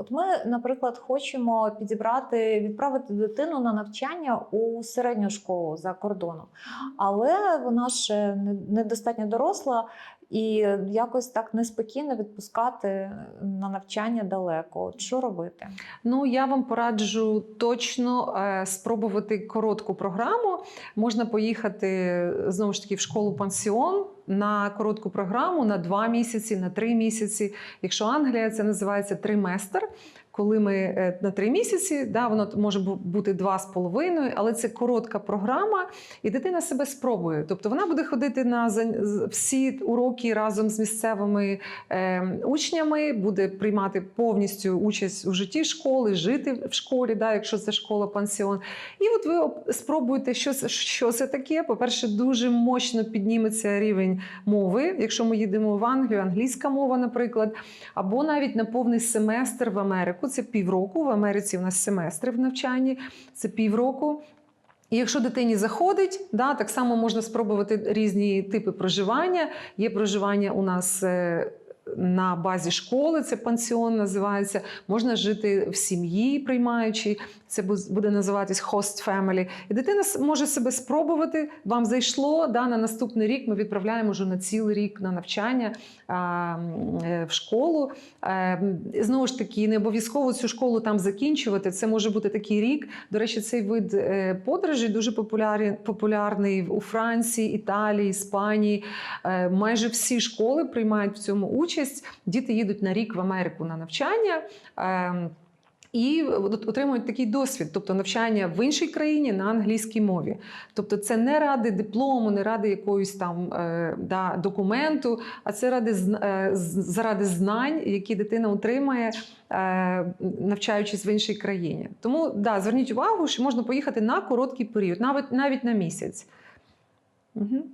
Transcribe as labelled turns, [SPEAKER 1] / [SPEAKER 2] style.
[SPEAKER 1] От ми, наприклад, хочемо підібрати, відправити дитину на навчання у середню школу за кордоном, але вона ще не- недостатньо доросла. І якось так неспокійно відпускати на навчання далеко. От що робити?
[SPEAKER 2] Ну, я вам пораджу точно е, спробувати коротку програму. Можна поїхати знову ж таки в школу пансіон на коротку програму на два місяці, на три місяці. Якщо Англія, це називається триместр. Коли ми е, на три місяці, да, воно може бути два з половиною, але це коротка програма, і дитина себе спробує. Тобто вона буде ходити на всі уроки разом з місцевими е, учнями, буде приймати повністю участь у житті школи, жити в школі, да, якщо це школа пансіон. І от ви спробуєте, що це, що це таке. По-перше, дуже мощно підніметься рівень мови, якщо ми їдемо в Англію, англійська мова, наприклад, або навіть на повний семестр в Америку. Це півроку. В Америці у нас семестри в навчанні, це півроку. І якщо дитині заходить, да, так само можна спробувати різні типи проживання. Є проживання у нас. На базі школи це пансіон називається. Можна жити в сім'ї, приймаючи. Це буде називатись host family. І дитина може себе спробувати. Вам зайшло. Да, на наступний рік ми відправляємо вже на цілий рік на навчання а, е, в школу. Е, Знову ж таки, не обов'язково цю школу там закінчувати. Це може бути такий рік. До речі, цей вид е, подорожі дуже популярний, популярний у Франції, Італії, Іспанії. Е, Майже всі школи приймають в цьому участь. Діти їдуть на рік в Америку на навчання. Ем, І отримують такий досвід, тобто навчання в іншій країні на англійській мові. Тобто, це не ради диплому, не ради якоїсь там е, да, документу, а це ради е, заради знань, які дитина отримає, е, навчаючись в іншій країні. Тому да, зверніть увагу, що можна поїхати на короткий період, навіть навіть на місяць. Угу.